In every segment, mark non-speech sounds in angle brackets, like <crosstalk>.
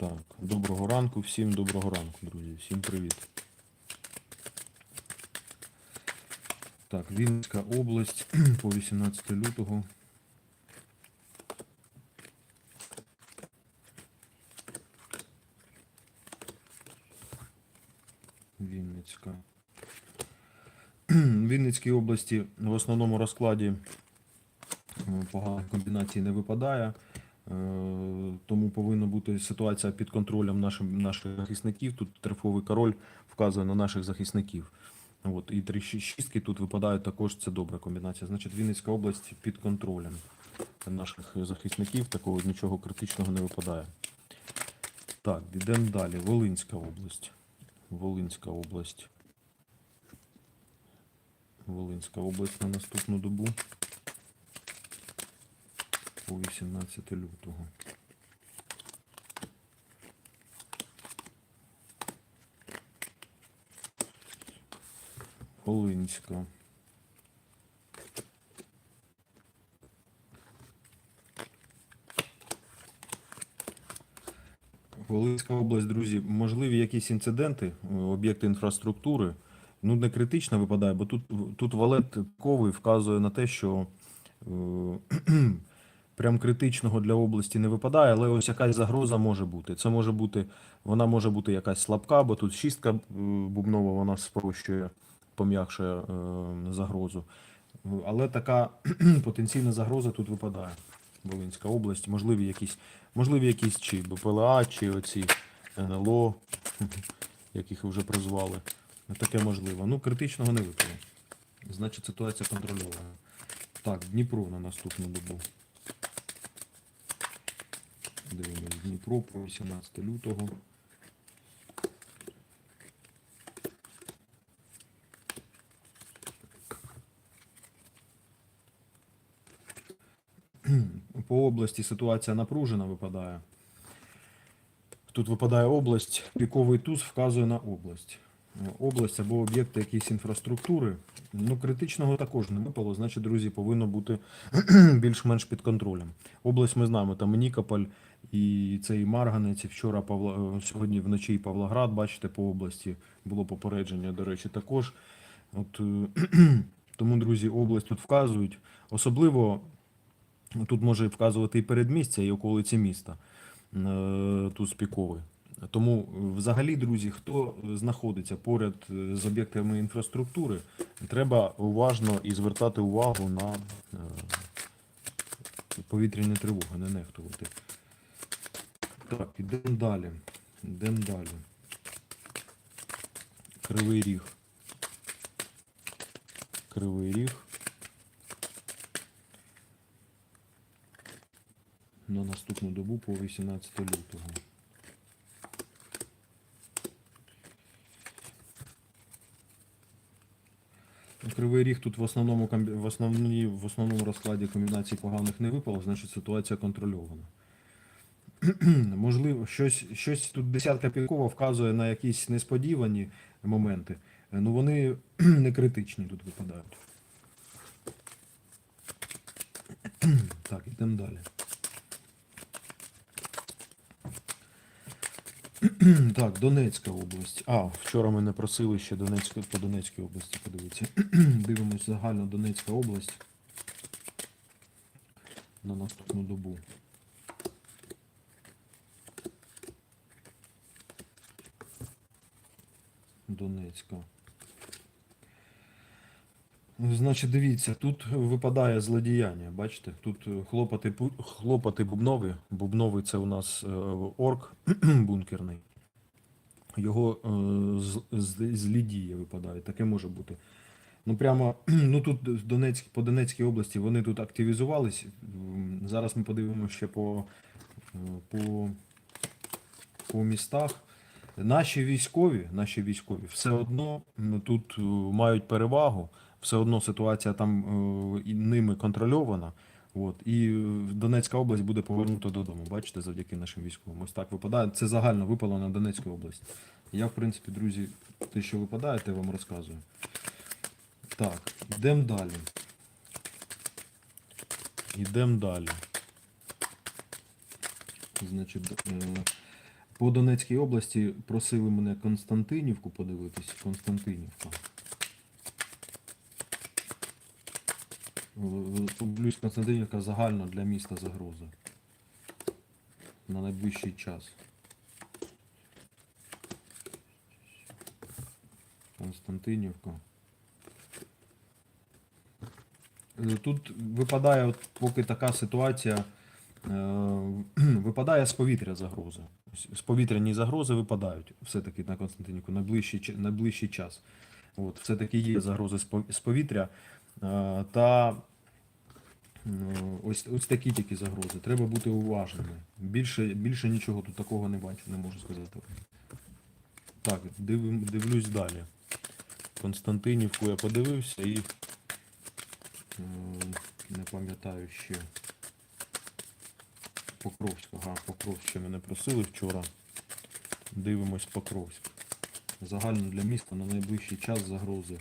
Так, доброго ранку, всім доброго ранку, друзі. Всім привіт. Так, Вінницька область <clears throat> по 18 лютого. Вінницька. В <clears throat> Вінницькій області в основному розкладі е, поганих комбінацій не випадає. Е, Тому повинна бути ситуація під контролем нашим, наших захисників. Тут трифовий король вказує на наших захисників. От, і три шістки тут випадають також, це добра комбінація. Значить, Вінницька область під контролем наших захисників, такого нічого критичного не випадає. Так, йдемо далі. Волинська область. Волинська область. Волинська область на наступну добу. По 18 лютого. Волинська. Волинська область, друзі, можливі якісь інциденти, е, об'єкти інфраструктури. Ну, не критично випадає, бо тут, тут валет ковий вказує на те, що е, <clears throat> прям критичного для області не випадає, але ось якась загроза може бути. Це може бути, вона може бути якась слабка, бо тут шістка е, бубнова, вона спрощує, пом'якшує е, загрозу. Але така <clears throat> потенційна загроза тут випадає. Волинська область, можливі якісь, можливі якісь чи БПЛА, чи оці НЛО, <laughs> яких вже призвали. Таке можливо. Ну, критичного не випало. Значить, ситуація контрольована. Так, Дніпро на наступну добу. Дивимось Дніпро по 18 лютого. <clears throat> По області ситуація напружена випадає. Тут випадає область, піковий туз вказує на область. Область або об'єкти якоїсь інфраструктури. Ну, критичного також не випало, значить, друзі, повинно бути <clears throat> більш-менш під контролем. Область ми знаємо, там Нікополь, і цей Марганець, вчора Павла, е, сьогодні вночі Павлоград, бачите, по області було попередження, до речі, також. От, е, <clears throat> тому, друзі, область тут вказують. Особливо тут може вказувати і передмістя, і околиці міста. Е, Тут спіковий. Тому взагалі, друзі, хто знаходиться поряд з об'єктами інфраструктури, треба уважно і звертати увагу на повітряні тривоги, не нехтувати. Так, ідемо далі. Ідемо далі. Кривий ріг. Кривий ріг. На наступну добу по 18 лютого. Кривий ріг тут в основному в основній в основному розкладі комбінацій поганих не випало, значить ситуація контрольована. <clears throat> Можливо, щось, щось тут десятка пікова вказує на якісь несподівані моменти. Е, Ну вони <clears throat> не критичні тут випадають. <clears throat> Так, йдемо далі. Так, Донецька область. А, вчора мене просили ще Донецька, по Донецькій області подивитися. Дивимось загально Донецька область на наступну добу. Донецька. Значить, дивіться, тут випадає злодіяння. Бачите, тут хлопати, хлопати бубнові. Бубновий це у нас е, орк <clears throat> бункерний. Його е, з, з, злі дії випадають. Таке може бути. Ну прямо <clears throat> ну тут Донецьк, по Донецькій області вони тут активізувались. Зараз ми подивимося ще по, е, по, по містах. Наші військові, наші військові все одно тут е, мають перевагу, все одно ситуація там е, ними контрольована. От, і е, Донецька область буде повернута додому. Бачите, завдяки нашим військовим. Ось так випадає. Це загально випало на Донецьку область. Я, в принципі, друзі, те, що випадає, те вам розказую. Так, йдемо далі. Йдемо далі. Значить, По Донецькій області просили мене Константинівку подивитись. Константинівка. В- Константинівка загально для міста загроза. На найближчий час. Константинівка. Е, Тут випадає, от поки така ситуація, е, <clears throat> випадає з повітря загроза. З повітряні загрози випадають все-таки на Константинівку найближчий, найближчий час. От, все-таки є загрози з повітря. Та ось, ось такі тільки загрози. Треба бути уважними. Більше, більше нічого тут такого не бачу, не можу сказати. Так, дивим, дивлюсь далі. Константинівку я подивився і не пам'ятаю ще. Покровськ, ага, Покровськ ще мене просили вчора. Дивимось Покровськ. Загально для міста на найближчий час загрози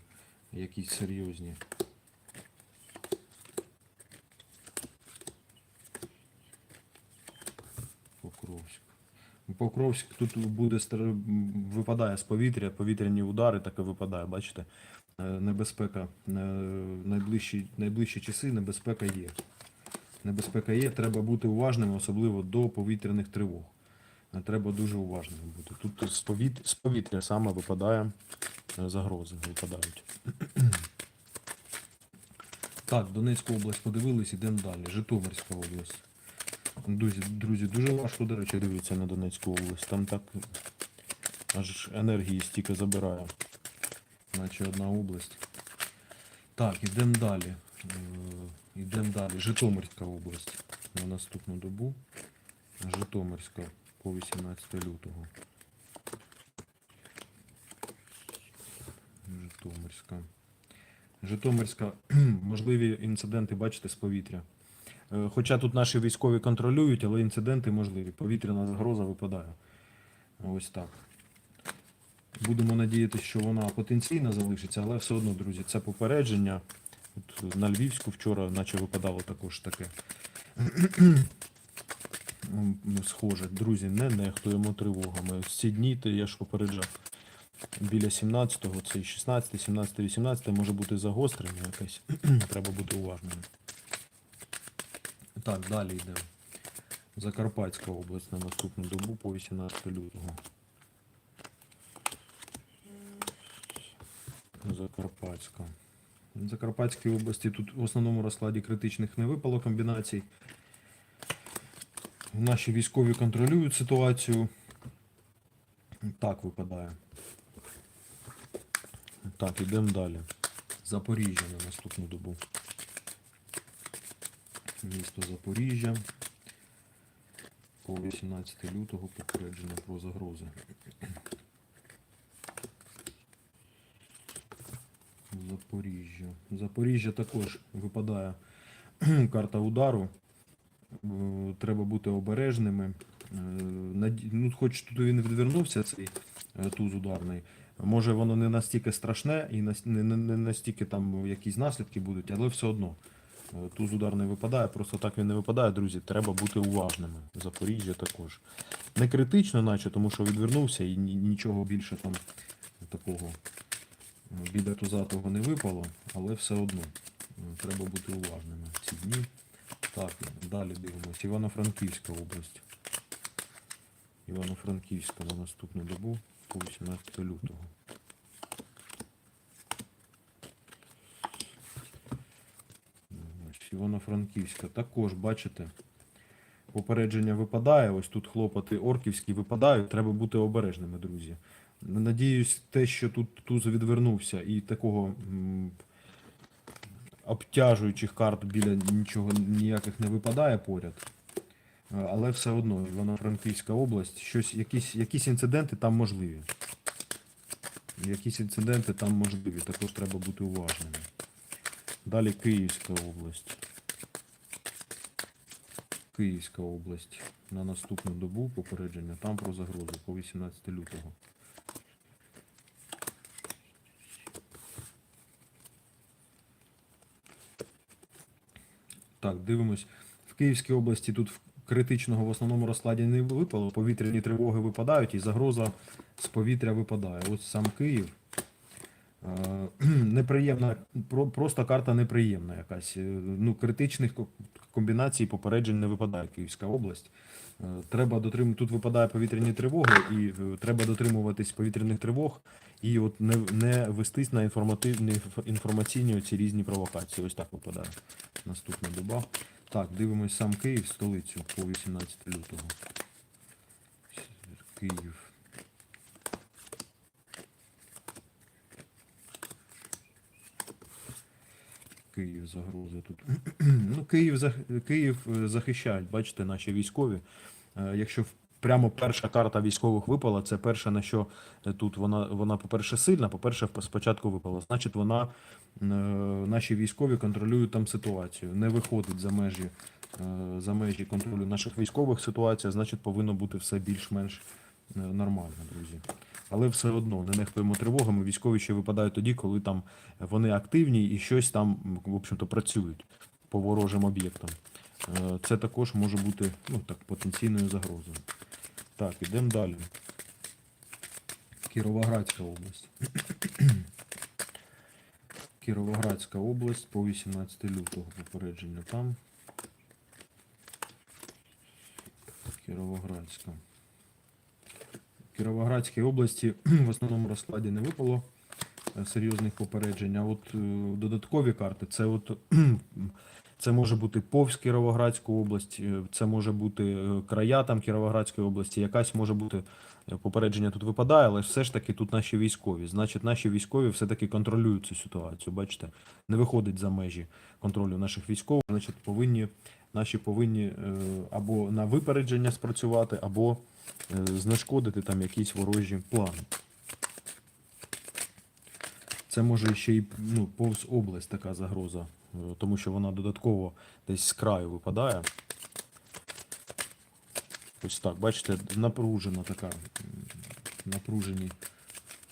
якісь серйозні. Покровськ. Покровськ тут буде випадає з повітря, повітряні удари таке випадає, бачите? Е, Небезпека. е, Найближчі, найближчі часи небезпека є. Небезпека є, треба бути уважними, особливо до повітряних тривог. Е, Треба дуже уважними бути. Тут з повітря, з повітря саме випадає е, загрози, випадають. Так, Донецьку область подивились, ідемо далі. Житомирська область. Друзі, друзі, дуже важко, до речі, дивитися на Донецьку область. Там так аж енергії стільки забирає. Наче одна область. Так, ідемо далі. Йдемо далі. Житомирська область на наступну добу. Житомирська по 18 лютого. Житомирська. Житомирська. Можливі інциденти, бачите, з повітря. Е, Хоча тут наші військові контролюють, але інциденти можливі. Повітряна загроза випадає. Ось так. Будемо надіятися, що вона потенційно залишиться, але все одно, друзі, це попередження. От на Львівську вчора, наче випадало також таке. Схоже, друзі, не нехтуємо тривогами. Ось ці дні, я ж попереджав. Біля 17-го, це і 16, 17, 18 може бути загострення якесь. <clears throat> Треба бути уважним. Так, далі йдемо. Закарпатська область на наступну добу по 18 лютого. Закарпатська. В Закарпатській області тут в основному розкладі критичних не випало комбінацій. Наші військові контролюють ситуацію. Так випадає. Так, йдемо далі. Запоріжжя на наступну добу. Місто Запоріжжя. По 18 лютого попереджено про загрози. Запоріжжя. Запоріжжя також випадає <clears throat> карта удару. Е, Треба бути обережними. Е, Ну, хоч тут він відвернувся, цей е, туз ударний. Може воно не настільки страшне і не, не, не настільки там якісь наслідки будуть, але все одно. Туз ударний випадає, просто так він не випадає, друзі. Треба бути уважними. Запоріжжя також. Не критично, наче, тому що відвернувся і нічого більше там такого е, біля туза того не випало, але все одно е, треба бути уважними в ці дні. Так, далі дивимося. Івано-Франківська область. Івано-Франківська на наступну добу по 18 лютого. Івано-Франківська також, бачите, попередження випадає. Ось тут хлопоти орківські випадають. Треба бути обережними, друзі. Надіюсь, те, що тут туз відвернувся і такого м, обтяжуючих карт біля нічого ніяких не випадає поряд. Е, Але все одно Івано-Франківська область, щось, якісь, якісь інциденти там можливі. Якісь інциденти там можливі, також треба бути уважними. Далі Київська область. Київська область. На наступну добу попередження там про загрозу по 18 лютого. Дивимось. В Київській області тут критичного в основному розкладі не випало. Повітряні тривоги випадають і загроза з повітря випадає. Ось сам Київ. Е, <clears throat> Неприємна, просто карта неприємна якась. Е, Ну, критичних комбінацій попереджень не випадає Київська область. Е, Треба дотримувати, тут випадає повітряні тривоги, і треба дотримуватись повітряних тривог і от не, не вестись на інформативні інформаційні оці різні провокації. Ось так випадає. Наступна доба. Так, дивимось сам Київ, столицю по 18 лютого. Київ. Київ загроза тут. <clears throat> ну, Київ, Київ е, захищають, бачите, наші військові. Е, Якщо прямо перша карта військових випала, це перше, на що е, тут вона, вона по-перше, сильна, по-перше, спочатку випала. Значить, вона, наші військові контролюють там ситуацію, не виходить за межі, за межі контролю наших військових ситуацій, значить, повинно бути все більш-менш нормально, друзі. Але все одно не нехтуємо тривогами. Військові ще випадають тоді, коли там вони активні і щось там, в общем-то, працюють по ворожим об'єктам. Е, Це також може бути ну, так, потенційною загрозою. Так, ідемо далі. Кіровоградська область. <clears throat> Кіровоградська область по 18 лютого попередження там. Кіровоградська. Кіровоградській області <clears throat> в основному розкладі не випало е, серйозних попереджень. А от е, додаткові карти це от <clears throat> це може бути повз Кіровоградську область, е, це може бути е, края там Кіровоградської області, якась може бути е, попередження тут випадає, але все ж таки тут наші військові. Значить, наші військові все-таки контролюють цю ситуацію. Бачите, не виходить за межі контролю наших військових. Значить, повинні наші повинні е, або на випередження спрацювати, або е, знешкодити там якісь ворожі плани. Це може ще й ну, повз область така загроза, е, тому що вона додатково десь з краю випадає. Ось так, бачите, напружена така, напружені,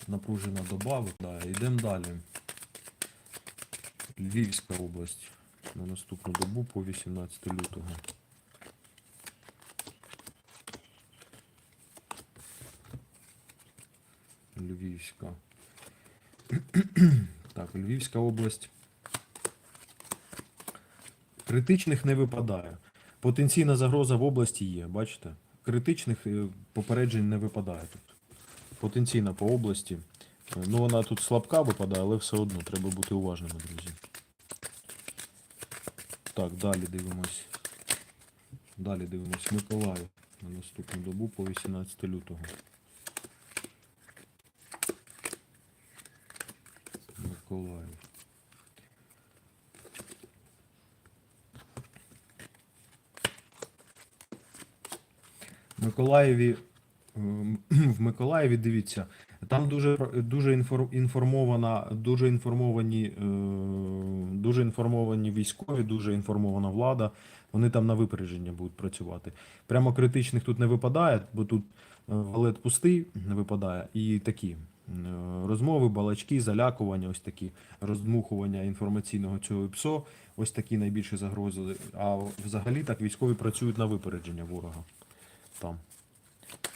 напружена доба випадає. Йдемо далі. Львівська область на наступну добу по 18 лютого. Львівська. <clears throat> Так, Львівська область. Критичних не випадає. Потенційна загроза в області є, бачите? Критичних е, попереджень не випадає тут. Потенційна по області. Е, Ну, вона тут слабка випадає, але все одно треба бути уважними, друзі. Так, далі дивимось. Далі дивимось. Миколаїв на наступну добу по 18 лютого. Миколаїв. Миколаєві ем, <clears throat> в Миколаєві дивіться, там дуже дуже інформована, дуже інформовані, е, дуже інформовані військові, дуже інформована влада. Вони там на випередження будуть працювати. Прямо критичних тут не випадає, бо тут е, валет пустий не випадає, і такі розмови, балачки, залякування, ось такі роздмухування інформаційного цього ПСО, ось такі найбільші загрози. А взагалі так військові працюють на випередження ворога. Там.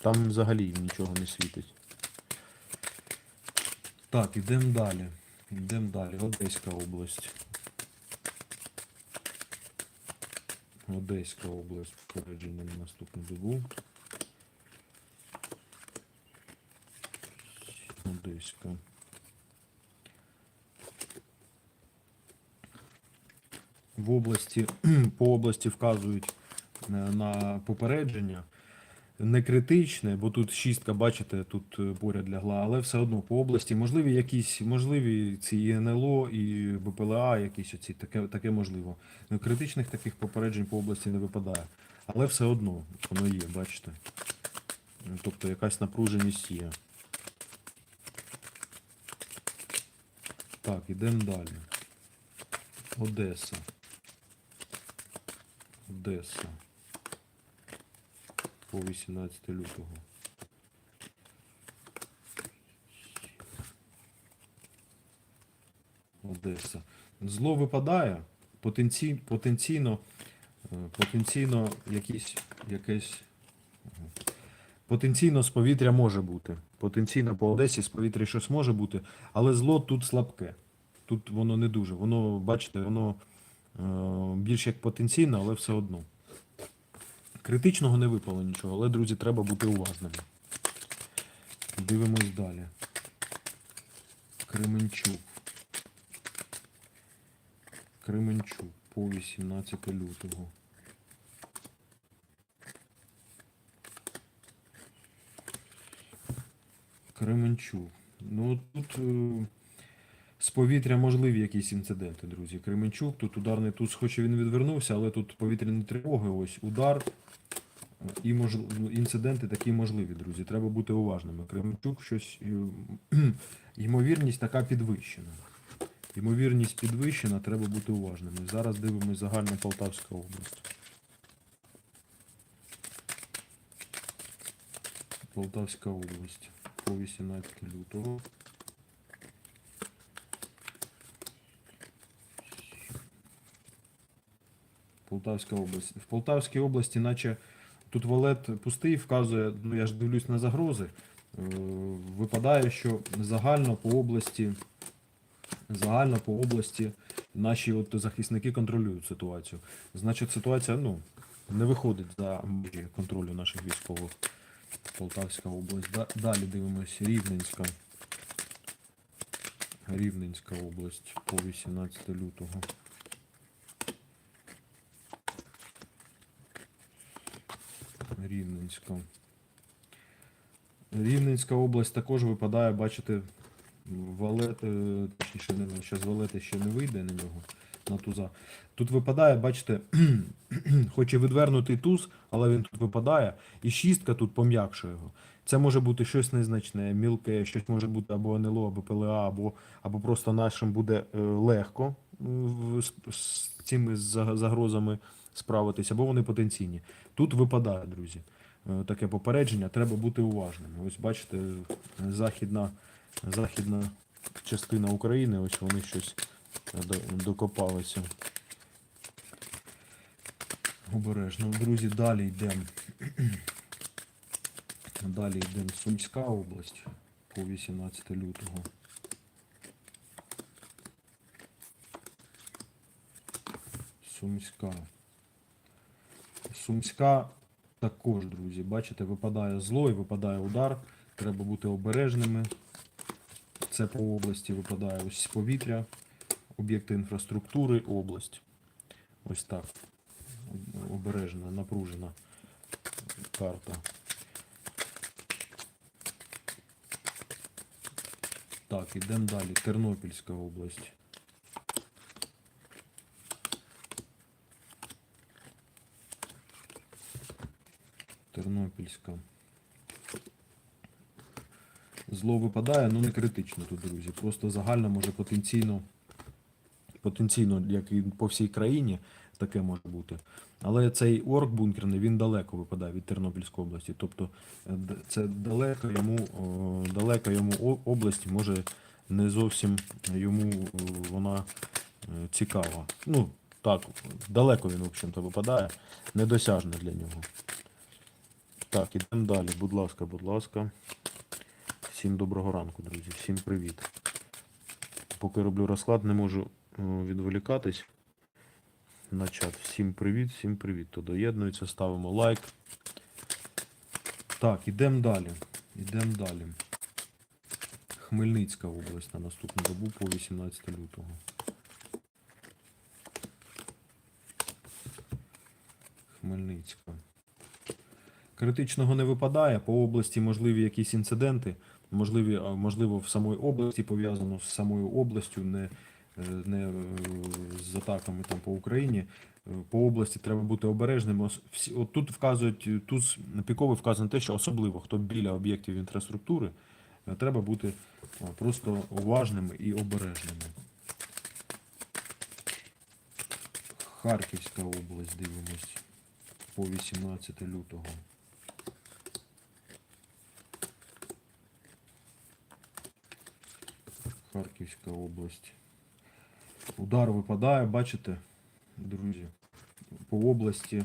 Там взагалі нічого не світить. Так, ідемо далі. Йдемо далі. Одеська область. Одеська область. Попередження на наступну добу. Одеська. В області, <clears throat> по області вказують е, на попередження. Не критичне, бо тут шістка, бачите, тут е, поряд лягла, але все одно по області можливі якісь, можливі ці і НЛО, і БПЛА, якісь оці, таке, таке можливо. Ну, Критичних таких попереджень по області не випадає. Але все одно воно є, бачите. Тобто якась напруженість є. Так, ідемо далі. Одеса. Одеса. По 18 лютого. Одеса. Зло випадає. Потенцій, потенційно Е, Потенційно якісь, якесь. Потенційно з повітря може бути. Потенційно по Одесі з повітря щось може бути, але зло тут слабке. Тут воно не дуже. Воно, бачите, воно е, більш як потенційно, але все одно. Критичного не випало нічого, але, друзі, треба бути уважними. Дивимось далі. Кременчук. Кременчук по 18 лютого. Кременчук. Ну тут е, з повітря можливі якісь інциденти, друзі. Кременчук, тут ударний туз, хоч він відвернувся, але тут повітряні тривоги, ось удар. І мож... інциденти такі можливі, друзі. Треба бути уважними. Кременчук щось. е, <clears throat> Ймовірність така підвищена. Ймовірність підвищена, треба бути уважними. Зараз дивимось загальна Полтавська область. Полтавська область по 18 лютого. Полтавська область. В Полтавській області, наче тут валет пустий, вказує, ну я ж дивлюсь на загрози. Е, Випадає, що загально по області, загально по області наші от захисники контролюють ситуацію. Значить, ситуація ну, не виходить за межі контролю наших військових. Полтавська область. Далі дивимося Рівненська. Рівненська область по 18 лютого. Рівненська. Рівненська область також випадає, бачите, валет, е, точніше, не зараз валети ще не вийде на нього, на туза. Тут випадає, бачите, <clears throat> хоч і відвернутий туз, але він тут випадає, і шістка тут пом'якшує його. Це може бути щось незначне, мілке, щось може бути або НЛО, або ПЛА, або, або просто нашим буде е, легко з, цими загрозами справитися, або вони потенційні. Тут випадає, друзі. е, Таке попередження, треба бути уважними. Ось бачите, західна, західна частина України, ось вони щось докопалися. Обережно. Друзі, далі йдемо. <clears throat> Далі йдемо Сумська область по 18 лютого. Сумська. Сумська також, друзі. Бачите, випадає зло і випадає удар. Треба бути обережними. Це по області випадає ось з повітря, об'єкти інфраструктури, область. Ось так. Обережна, напружена карта. Так, ідемо далі. Тернопільська область. Тернопільська. Зло випадає, ну не критично тут, друзі. Просто загально може потенційно, потенційно, як і по всій країні, таке може бути. Але цей орк бункерний, він далеко випадає від Тернопільської області. Тобто е, це далеко йому, о, далека йому область може не зовсім йому вона е, цікава. Ну, так, далеко він, в общем-то, випадає, недосяжне для нього. Так, ідемо далі. Будь ласка, будь ласка. Всім доброго ранку, друзі. Всім привіт. Поки роблю розклад, не можу е, відволікатись на чат. Всім привіт, всім привіт. Хто доєднується, ставимо лайк. Так, ідемо далі. Ідемо далі. Хмельницька область на наступну добу по 18 лютого. Хмельницька. Критичного не випадає. По області можливі якісь інциденти. Можливі, можливо, в самої області пов'язано з самою областю, не, е, не е, з атаками там по Україні. Е, По області треба бути обережним. Всі- От тут вказують, е, тут піковий вказано те, що особливо хто біля об'єктів інфраструктури, е, треба бути е, просто уважними і обережними. Харківська область дивимось по 18 лютого. Харківська область. Удар випадає, бачите, друзі. по області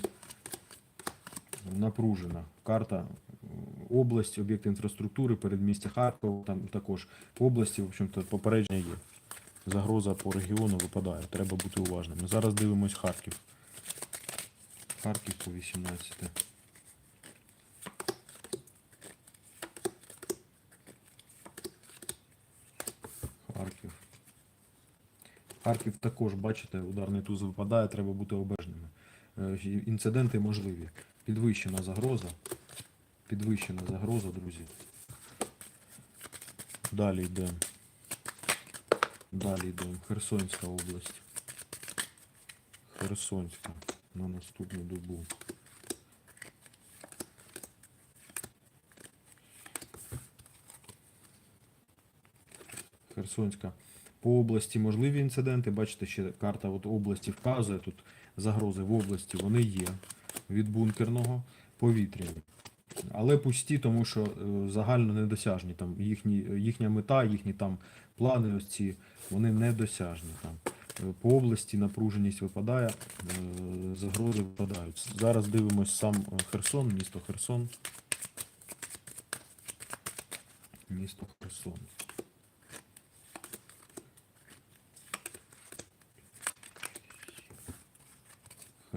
напружена. Карта область, об'єкти інфраструктури, передмістя Харкова, там також по області, в общем-то, попередження є. Загроза по регіону випадає, треба бути уважними. Зараз дивимось Харків. Харків по 18. Харків. Харків також, бачите, ударний туз випадає, треба бути обережними. Е, Інциденти можливі. Підвищена загроза. Підвищена загроза, друзі. Далі йдемо. Далі йдемо. Херсонська область. Херсонська на наступну добу. Херсонська. По області можливі інциденти. Бачите, ще карта от області вказує. Тут загрози в області вони є від бункерного повітряні. Але пусті, тому що е, загально недосяжні. Там їхні, їхня мета, їхні там плани, ось ці, вони недосяжні. Там. Е, По області напруженість випадає, е, загрози випадають. Зараз дивимось сам Херсон, місто Херсон. Місто Херсон.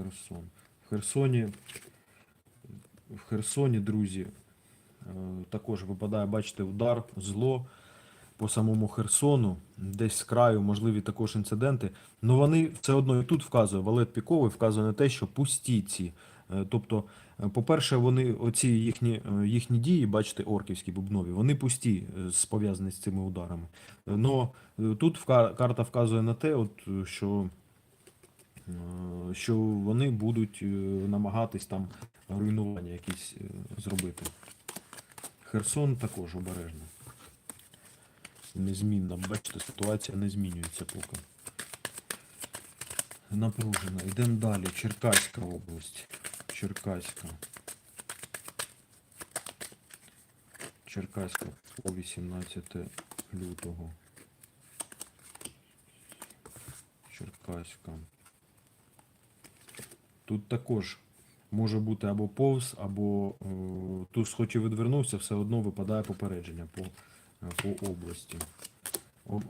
Херсон. В Херсоні, в Херсоні, друзі, е, також випадає, бачите, удар, зло по самому Херсону, десь з краю, можливі також інциденти. Ну вони все одно і тут вказує, Валет Піковий вказує на те, що пусті ці. Е, Тобто, е, по-перше, вони оці їхні, їхні дії, бачите, орківські бубнові, вони пусті, пов'язані з цими ударами. Но тут карта вказує на те, от, що що вони будуть е, намагатись там руйнування якісь е, зробити. Херсон також обережно. Незмінна. Бачите, ситуація не змінюється поки. Напружена. Йдемо далі. Черкаська область. Черкаська. Черкаська по 18 лютого. Черкаська. Тут також може бути або повз, або е, туз хоч і відвернувся, все одно випадає попередження по, е, по області.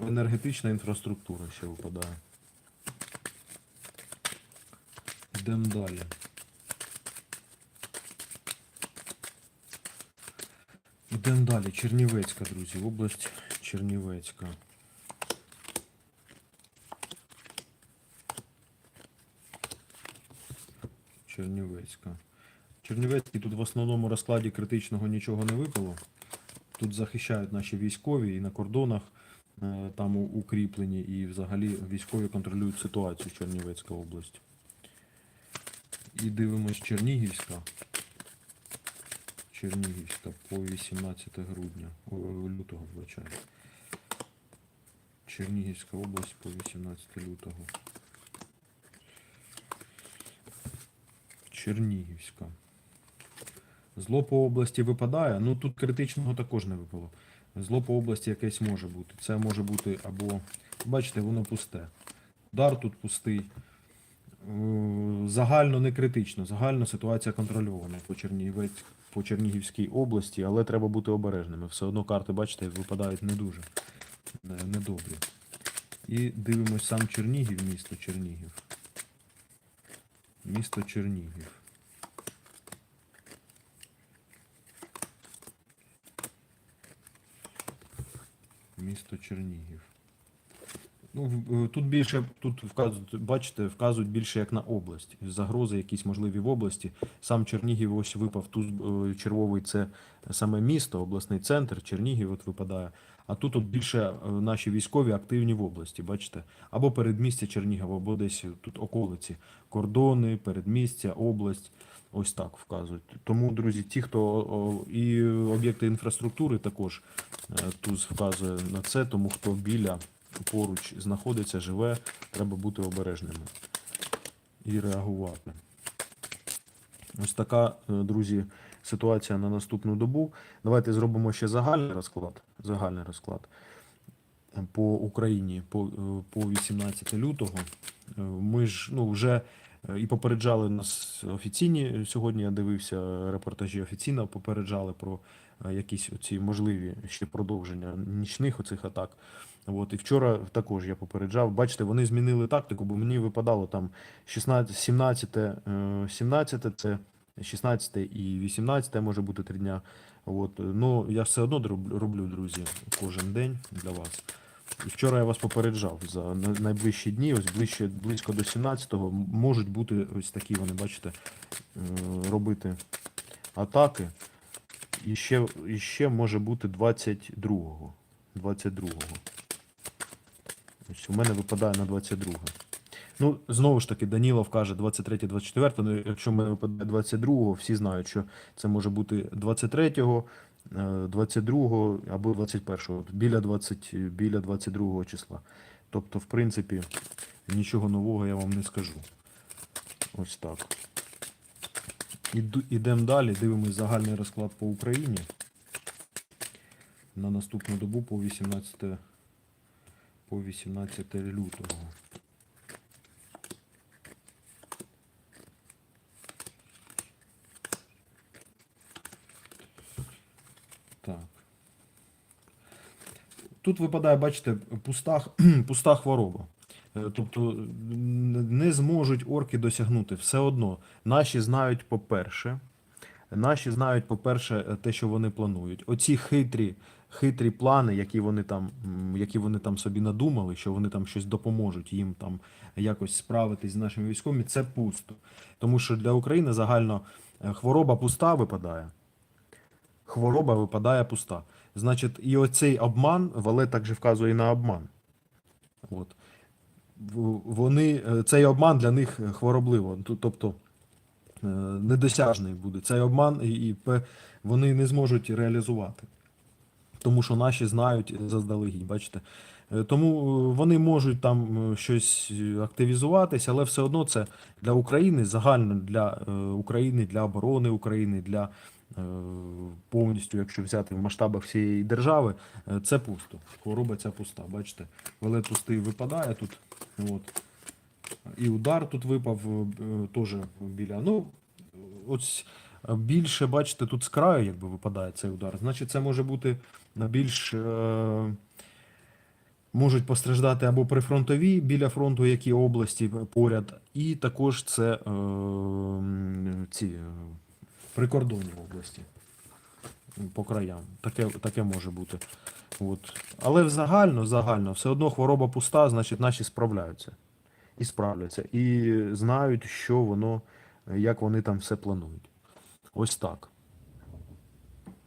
Енергетична інфраструктура ще випадає. Йдемо далі. Йдемо далі. Чернівецька, друзі. Область Чернівецька. Чернівецька. Чернівецький тут в основному розкладі критичного нічого не випало. Тут захищають наші військові і на кордонах е, там укріплені, і взагалі військові контролюють ситуацію Чернівецька область. І дивимось Чернігівська. Чернігівська по 18 грудня. Лютого, вибачаю. Чернігівська область по 18 лютого. Чернігівська. Зло по області випадає. Ну тут критичного також не випало. Зло по області якесь може бути. Це може бути або. Бачите, воно пусте. Удар тут пустий. Е, Загально не критично. Загально ситуація контрольована по, Чернівець, по Чернігівській області, але треба бути обережними. Все одно карти, бачите, випадають не дуже недобрі. І дивимось сам Чернігів, місто Чернігів. Місто Чернігів. Місто Чернігів. Ну, е, тут більше, тут вказують, бачите, вказують більше як на область. Загрози якісь можливі в області. Сам Чернігів ось випав тут е, червовий це саме місто, обласний центр, Чернігів от випадає. А тут от більше е, наші військові активні в області, бачите? Або передмістя Чернігова, або десь тут околиці. Кордони, передмістя, область. Ось так вказують. Тому, друзі, ті, хто і об'єкти інфраструктури також тут вказує на це, тому хто біля поруч знаходиться, живе, треба бути обережними і реагувати. Ось така, е, друзі, ситуація на наступну добу. Давайте зробимо ще загальний розклад. Загальний розклад по Україні по, е, по 18 лютого. Е, Ми ж ну, вже І попереджали нас офіційні. Сьогодні я дивився репортажі офіційно, попереджали про якісь оці можливі ще продовження нічних оцих атак. От, і вчора також я попереджав. Бачите, вони змінили тактику, бо мені випадало там 16, 17, е, 17 це 16 і 18 може бути три дня. От, ну, я все одно роблю, друзі, кожен день для вас. І вчора я вас попереджав за найближчі дні, ось ближче, близько до 17-го, можуть бути ось такі, вони, бачите, е, робити атаки. І ще, і ще може бути 22-го. 22-го. Ось у мене випадає на 22. Ну, знову ж таки, Данілов каже 23-24, ну якщо в мене випадає 22-го, всі знають, що це може бути 23-го, е, 22-го або 21-го, біля 20, біля 22-го числа. Тобто, в принципі, нічого нового я вам не скажу. Ось так. Ідемо далі, дивимось загальний розклад по Україні. На наступну добу по 18, по 18 лютого. Так. Тут випадає, бачите, пуста, <clears throat> пуста хвороба. Е, Тобто не зможуть орки досягнути. Все одно наші знають, по-перше, наші знають, по-перше, е, те, що вони планують. Оці хитрі, хитрі плани, які вони там, які вони там собі надумали, що вони там щось допоможуть їм там якось справитись з нашими військовими, це пусто. Тому що для України загально е, хвороба пуста випадає. Хвороба випадає пуста. Значить, і оцей обман, Вале також вказує на обман. От. Вони, е, цей обман для них е, хворобливо. Тобто е, недосяжний буде. Цей обман і, вони не зможуть реалізувати. Тому що наші знають заздалегідь, бачите. Тому вони можуть там щось активізуватися, але все одно це для України, загально для України, для оборони України, для повністю, якщо взяти в масштабах всієї держави, е, це пусто. Хвороба ця пуста. Бачите, велет пустий випадає тут. От. І удар тут випав е, теж біля. Ну, ось е, більше, бачите, тут з краю якби випадає цей удар. Значить, це може бути на більш. Е, можуть постраждати або прифронтові біля фронту, які області поряд, і також це е, ці е, прикордонні області по краям. Таке, таке може бути. От. Але загально, загально, все одно хвороба пуста, значить наші справляються. І справляться. І знають, що воно, як вони там все планують. Ось так.